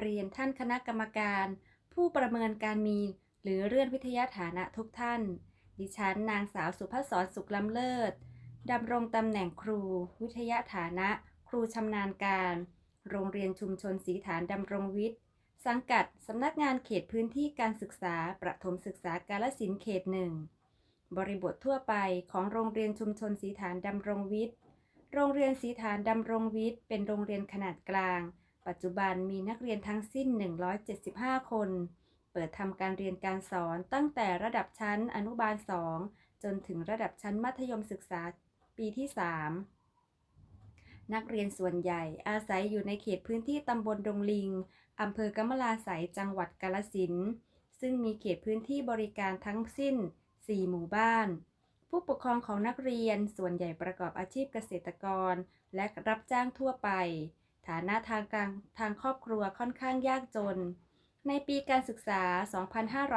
เรียนท่านคณะกรรมการ ผู้ประเมินการมีหรือเลื่อนวิทยาฐานะทุกท่าน ดิฉันนางสาวสุภศรสุขล้ำเลิศดำรงตำแหน่งครู วิทยาฐานะ ครูชำนาญการ โรงเรียนชุมชนสีฐานดำรงวิทย์ สังกัดสำนักงานเขตพื้นที่การศึกษา ประถมศึกษากาลสินเขตหนึ่งบริบททั่วไปของโรงเรียนชุมชนสีฐานดำรงวิทย์ โรงเรียนสีฐานดำรงวิทย์ เป็นโรงเรียนขนาดกลาง ปัจจุบันมีนักเรียนทั้งสิ้น 175 คน เปิดทำการเรียนการสอนตั้งแต่ระดับชั้นอนุบาล 2 จนถึงระดับชั้นมัธยมศึกษาปีที่ 3 นักเรียนส่วนใหญ่อาศัยอยู่ในเขตพื้นที่ตำบลดงลิงอำเภอกำมะลาไสยจังหวัดกาลสินซึ่งมีเขตพื้นที่บริการทั้งสิ้น 4 หมู่บ้าน ผู้ปกครองของนักเรียนส่วนใหญ่ประกอบอาชีพเกษตรกร และรับจ้างทั่วไป ฐานะทางการทางครอบครัวค่อนข้างยากจน ในปีการศึกษา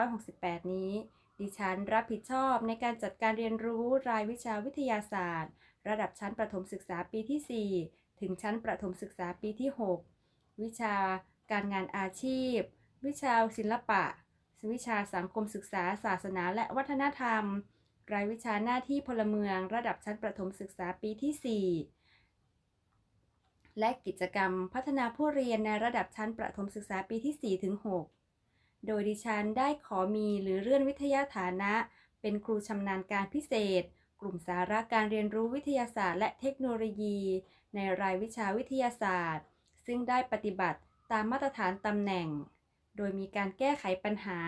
2568 นี้ ดิฉันรับผิดชอบในการจัดการเรียนรู้รายวิชาวิทยาศาสตร์ ระดับชั้นประถมศึกษาปีที่ 4 ถึงชั้นประถมศึกษาปีที่ 6 วิชาการงานอาชีพ วิชาศิลปะ วิชาสังคมศึกษา ศาสนาและวัฒนธรรม รายวิชาหน้าที่พลเมือง ระดับชั้นประถมศึกษาปีที่ 4 และกิจกรรมพัฒนาผู้เรียนในระดับชั้นประถมศึกษาปีที่ 4 ถึง 6 โดยดิฉันได้ขอมีหรือเลื่อนวิทยาฐานะ เป็นครูชำนาญการพิเศษ กลุ่มสาระการเรียนรู้วิทยาศาสตร์และเทคโนโลยี ในรายวิชาวิทยาศาสตร์ ซึ่งได้ปฏิบัติตามมาตรฐานตำแหน่ง โดยมีการแก้ไขปัญหา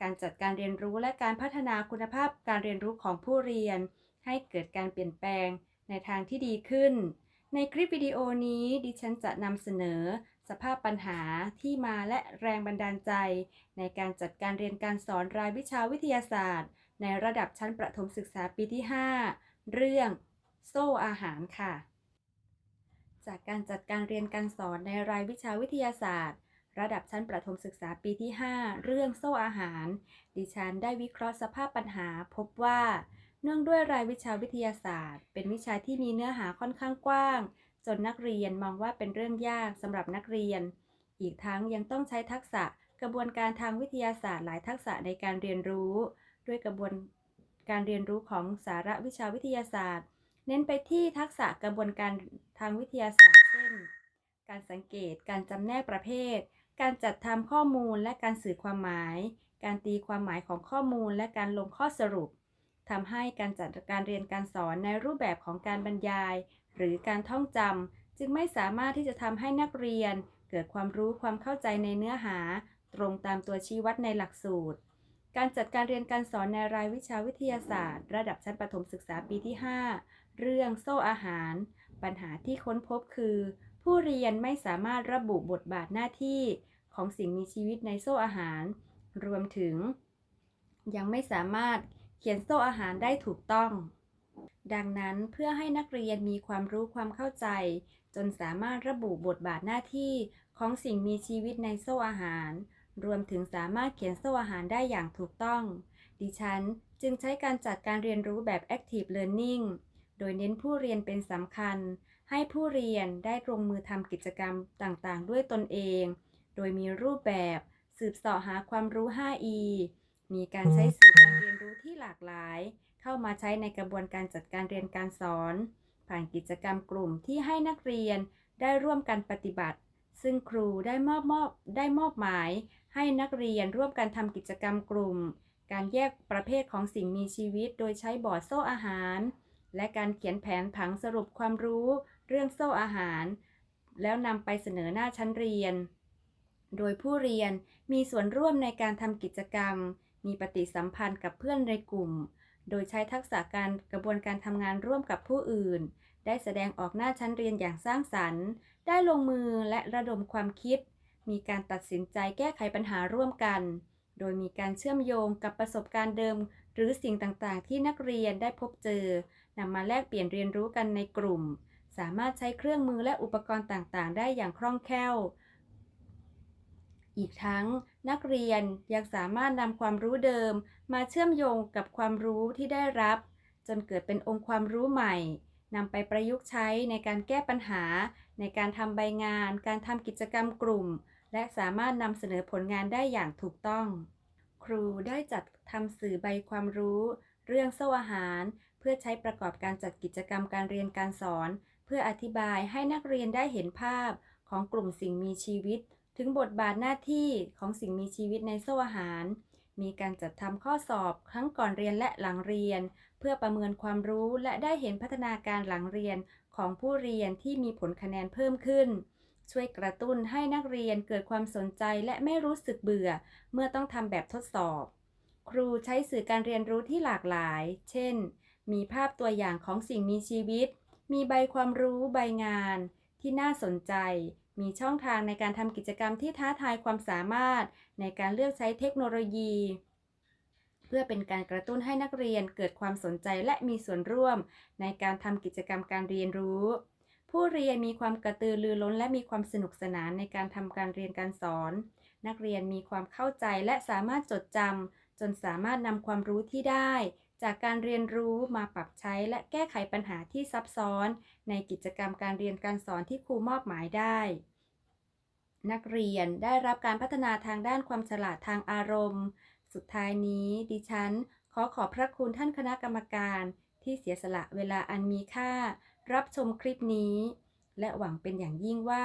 การจัดการเรียนรู้และการพัฒนาคุณภาพการเรียนรู้ของผู้เรียน ให้เกิดการเปลี่ยนแปลงในทางที่ดีขึ้น ในคลิปวิดีโอนี้ดิฉันจะนำเสนอ สภาพปัญหาที่มาและแรงบันดาลใจ ในการจัดการเรียนการสอนรายวิชาวิทยาศาสตร์ ในระดับชั้นประถมศึกษาปีที่ 5 เรื่อง โซ่อาหารค่ะ จากการจัดการเรียนการสอนในรายวิชาวิทยาศาสตร์ ระดับชั้นประถมศึกษาปีที่ 5 เรื่องโซ่อาหาร ดิฉันได้วิเคราะห์สภาพปัญหาพบว่า เนื่องด้วยรายวิชาวิทยาศาสตร์ เป็นวิชาที่มีเนื้อหาค่อนข้างกว้าง จนนักเรียนมองว่าเป็นเรื่องยากสำหรับนักเรียน อีกทั้งยังต้องใช้ทักษะกระบวนการทางวิทยาศาสตร์หลายทักษะในการเรียนรู้ ด้วยกระบวนการเรียนรู้ของสาระวิชาวิทยาศาสตร์ เน้นไปที่ทักษะกระบวนการทางวิทยาศาสตร์ เช่น การสังเกต การจำแนกประเภท การจัดทำข้อมูลและการสื่อความหมาย การตีความหมายของข้อมูลและการลงข้อสรุป ทำให้การจัดการเรียนการสอนในรูปแบบของการบรรยาย หรือการท่องจำจึงไม่สามารถที่จะทำให้นักเรียน เกิดความรู้ความเข้าใจในเนื้อหา ตรงตามตัวชี้วัดในหลักสูตร การจัดการเรียนการสอนในรายวิชาวิทยาศาสตร์ ระดับชั้นประถมศึกษาปีที่ 5 เรื่องโซ่อาหาร ปัญหาที่ค้นพบคือ ผู้เรียนไม่สามารถระบุบทบาทหน้าที่ของสิ่งมีชีวิตในโซ่อาหาร รวมถึง ยังไม่สามารถ ขียนโซ่อาหารได้ถูกต้อง ดังนั้นเพื่อให้นักเรียนมีความรู้ความเข้าใจ จนสามารถระบุบทบาทหน้าที่ของสิ่งมีชีวิตในโซ่อาหาร รวมถึงสามารถเขียนโซ่อาหารได้อย่างถูกต้อง ดิฉันจึงใช้การจัดการเรียนรู้แบบ active learning โดยเน้นผู้เรียนเป็นสำคัญ ให้ผู้เรียนได้ลงมือทำกิจกรรมต่างๆ ด้วยตนเอง โดยมีรูปแบบ สืบเสาะหาความรู้ 5E มีการใช้สื่อการเรียนรู้ที่หลากหลาย เข้ามาใช้ในกระบวนการจัดการเรียนการสอน ผ่านกิจกรรมกลุ่มที่ให้นักเรียนได้ร่วมกันปฏิบัติ ซึ่งครูได้มอบมอบได้มอบหมาย ให้นักเรียนร่วมกันทำกิจกรรมกลุ่ม การแยกประเภทของสิ่งมีชีวิต โดยใช้บอร์ดโซ่อาหาร และการเขียนแผนผังสรุปความรู้เรื่องโซ่อาหาร แล้วนำไปเสนอหน้าชั้นเรียน โดยผู้เรียนมีส่วนร่วมในการทำกิจกรรม มีปฏิสัมพันธ์กับเพื่อนในกลุ่ม โดยใช้ทักษะการกระบวนการทำงานร่วมกับผู้อื่น ได้แสดงออกหน้าชั้นเรียนอย่างสร้างสรรค์ ได้ลงมือและระดมความคิด มีการตัดสินใจแก้ไขปัญหาร่วมกัน โดยมีการเชื่อมโยงกับประสบการณ์เดิม หรือสิ่งต่างๆ ที่นักเรียนได้พบเจอนำมาแลกเปลี่ยนเรียนรู้กันในกลุ่ม สามารถใช้เครื่องมือและอุปกรณ์ต่างๆ ได้อย่างคล่องแคล่ว อีกทั้งนักเรียนยังสามารถนำความรู้เดิมมาเชื่อมโยงกับความรู้ที่ได้รับ จนเกิดเป็นองค์ความรู้ใหม่นำไปประยุกต์ใช้ในการแก้ปัญหา ในการทำใบงาน การทำกิจกรรมกลุ่ม และสามารถนำเสนอผลงานได้อย่างถูกต้อง ครูได้จัดทำสื่อใบความรู้ เรื่องโซ่อาหาร เพื่อใช้ประกอบการจัดกิจกรรมการเรียนการสอน เพื่ออธิบายให้นักเรียนได้เห็นภาพของกลุ่มสิ่งมีชีวิต ถึงบทบาทหน้าที่ของสิ่งมีชีวิตในโซ่อาหาร มีการจัดทำข้อสอบทั้งก่อนเรียนและหลังเรียน เพื่อประเมินความรู้และได้เห็นพัฒนาการหลังเรียนของผู้เรียนที่มีผลคะแนนเพิ่มขึ้น ช่วยกระตุ้นให้นักเรียนเกิดความสนใจและไม่รู้สึกเบื่อ เมื่อต้องทำแบบทดสอบ ครูใช้สื่อการเรียนรู้ที่หลากหลาย เช่น มีภาพตัวอย่างของสิ่งมีชีวิต มีใบความรู้ใบงาน ที่น่าสนใจ มีช่องทางในการทำกิจกรรมที่ท้าทายความสามารถ ในการเลือกใช้เทคโนโลยี เพื่อเป็นการกระตุ้นให้นักเรียนเกิดความสนใจและมีส่วนร่วม ในการทำกิจกรรมการเรียนรู้ ผู้เรียนมีความกระตือรือร้น และมีความสนุกสนานในการทำการเรียนการสอน นักเรียนมีความเข้าใจและสามารถจดจำจนสามารถนำความรู้ที่ได้ จากการเรียนรู้มาปรับใช้และแก้ไขปัญหาที่ซับซ้อน ในกิจกรรมการเรียนการสอนที่ครูมอบหมายได้ นักเรียนได้รับการพัฒนาทางด้านความฉลาดทางอารมณ์ สุดท้ายนี้ดิฉัน ขอขอบพระคุณท่านคณะกรรมการ ที่เสียสละเวลาอันมีค่า รับชมคลิปนี้ และหวังเป็นอย่างยิ่งว่า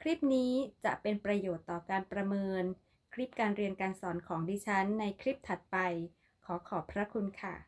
คลิปนี้จะเป็นประโยชน์ต่อการประเมิน คลิปการเรียนการสอนของดิฉันในคลิปถัดไปขอขอบพระคุณค่ะ